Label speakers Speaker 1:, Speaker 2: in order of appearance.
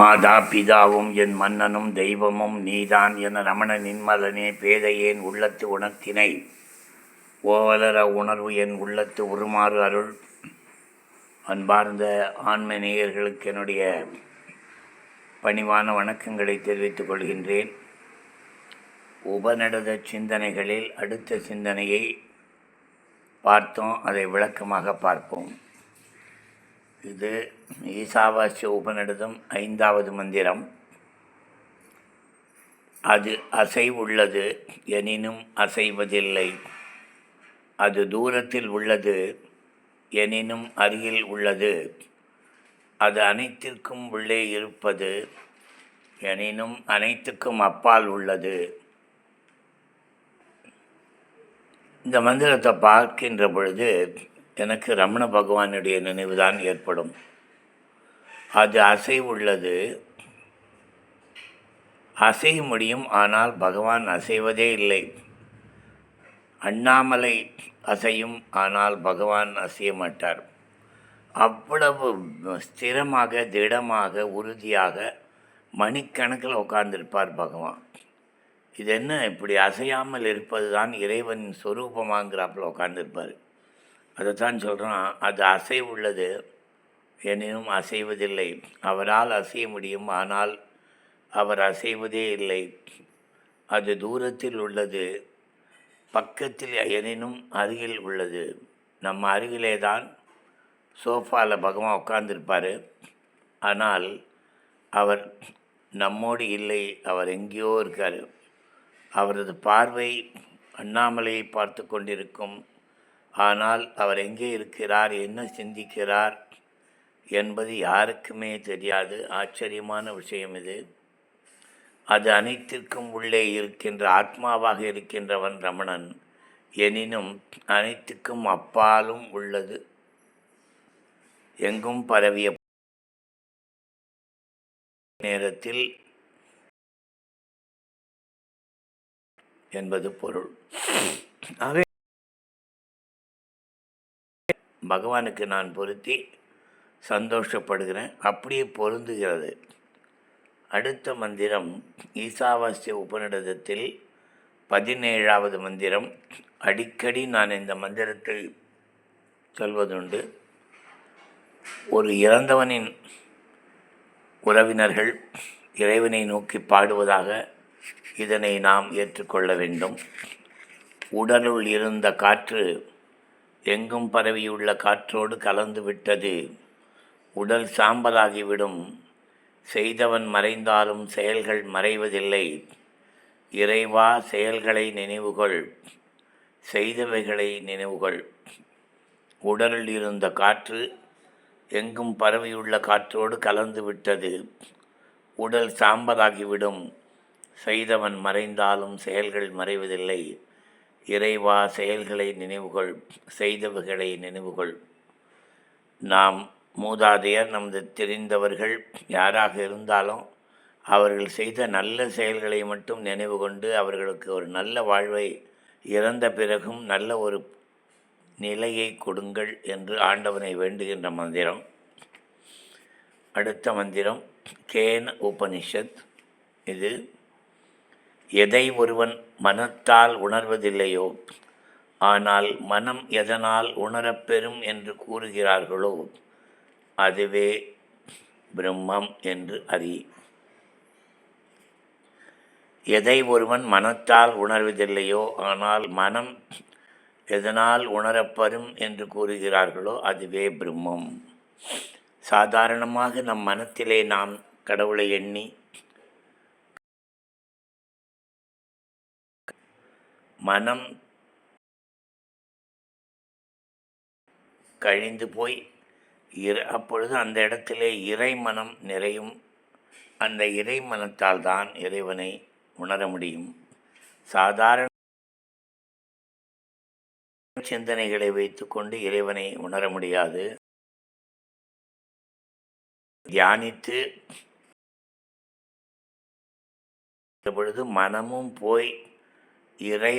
Speaker 1: மாதா பிதாவும் என் மன்னனும் தெய்வமும் நீதான் என ரமண நின்மலனே பேதையேன் உள்ளத்து உணர்த்தினை? ஓவலர உணர்வு என் உள்ளத்து உருமாறு அருள். அன்பார்ந்த ஆன்ம நேயர்களுக்கு என்னுடைய பணிவான வணக்கங்களை தெரிவித்துக் கொள்கின்றேன். உபநடத சிந்தனைகளில் அடுத்த சிந்தனையை பார்த்தோம் அதை விளக்கமாக பார்ப்போம். இது ஈசாவாசிய உபநிடதம் ஐந்தாவது மந்திரம். அது அசைவுள்ளது எனினும் அசைவதில்லை. அது தூரத்தில் உள்ளது எனினும் அருகில் உள்ளது. அது அனைத்திற்கும் உள்ளே இருப்பது எனினும் அனைத்துக்கும் அப்பால் உள்ளது. இந்த மந்திரத்தை பார்க்கின்ற பொழுது எனக்கு ரமண பகவானுடைய நினைவுதான் ஏற்படும். அது அசைவுள்ளது. அசைய முடியும் ஆனால் பகவான் அசைவதே இல்லை. அண்ணாமலை அசையும் ஆனால் பகவான் அசைய மாட்டார். அவ்வளவு ஸ்திரமாக திடமாக உறுதியாக மணிக்கணக்கில் உட்கார்ந்திருப்பார் பகவான். இது என்ன? இப்படி அசையாமல் இருப்பது தான் இறைவனின் சொரூபமாங்கிறாப்பில் உட்கார்ந்திருப்பார். அதைத்தான் சொல்கிறான் அது அசைவுள்ளது எனினும் அசைவதில்லை. அவரால் அசைய முடியும். ஆனால் அவர் அசைவதே இல்லை. அது தூரத்தில் உள்ளது. பக்கத்தில் எனினும் அருகில் உள்ளது. நம்ம அருகிலே தான் சோஃபாவில் பகவான் உட்கார்ந்துருப்பார். ஆனால் அவர் நம்மோடு இல்லை. அவர் எங்கேயோ இருக்கார். அவரது பார்வை அண்ணாமலையை பார்த்து கொண்டிருக்கும் ஆனால் அவர் எங்கே இருக்கிறார் என்ன சிந்திக்கிறார் என்பது யாருக்குமே தெரியாது. ஆச்சரியமான விஷயம் இது. அது அனைத்திற்கும் உள்ளே இருக்கின்ற ஆத்மாவாக இருக்கின்றவன் ரமணன். எனினும் அனைத்துக்கும் அப்பாலும் உள்ளது. எங்கும் பரவிய நேரத்தில் என்பது பொருள். ஆகவே பகவானுக்கு நான் பொருத்தி சந்தோஷப்படுகிறேன். அப்படியே பொருந்துகிறது. அடுத்த மந்திரம் ஈசாவாஸ்ய உபநிடதத்தில் பதினேழாவது மந்திரம். அடிக்கடி நான் இந்த மந்திரத்தை சொல்வதுண்டு. ஒரு இறந்தவனின் உறவினர்கள் இறைவனை நோக்கி பாடுவதாக இதனை நாம் ஏற்றுக்கொள்ள வேண்டும். உடலுள் இருந்த காற்று எங்கும் பரவியுள்ள காற்றோடு கலந்து விட்டது. உடல் சாம்பலாகிவிடும். செய்தவன் மறைந்தாலும் செயல்கள் மறைவதில்லை. இறைவா செயல்களை நினைவுகொள். செய்தவைகளை நினைவுகள். உடலில் இருந்த காற்று எங்கும் பரவியுள்ள காற்றோடு கலந்து விட்டது. உடல் சாம்பலாகிவிடும். செய்தவன் மறைந்தாலும் செயல்கள் மறைவதில்லை. இறைவா செயல்களை நினைவுகொள் செய்தவைகளை நினைவுகொள். நாம் மூதாதையர் நமது தெரிந்தவர்கள் யாராக இருந்தாலும் அவர்கள் செய்த நல்ல செயல்களை மட்டும் நினைவு கொண்டு அவர்களுக்கு ஒரு நல்ல வாழ்வை இறந்த பிறகும் நல்ல ஒரு நிலையை கொடுங்கள் என்று ஆண்டவனை வேண்டுகின்ற மந்திரம். அடுத்த மந்திரம் கேன உபனிஷத். இது எதை ஒருவன் மனத்தால் உணர்வதில்லையோ ஆனால் மனம் எதனால் உணரப்பெறும் என்று கூறுகிறார்களோ அதுவே பிரம்மம் என்று அறி. எதை ஒருவன் மனத்தால் உணர்வதில்லையோ ஆனால் மனம் எதனால் உணரப்பெறும் என்று கூறுகிறார்களோ அதுவே பிரம்மம். சாதாரணமாக நம் மனத்திலே நாம் கடவுளை எண்ணி மனம் கழிந்து போய் இற அப்பொழுது அந்த இடத்திலே இறை மனம் நிறையும். அந்த இறை மனத்தால் தான் இறைவனை உணர முடியும். சாதாரண சிந்தனைகளை வைத்துக்கொண்டு இறைவனை உணர முடியாது. தியானித்து பொழுது மனமும் போய் இறை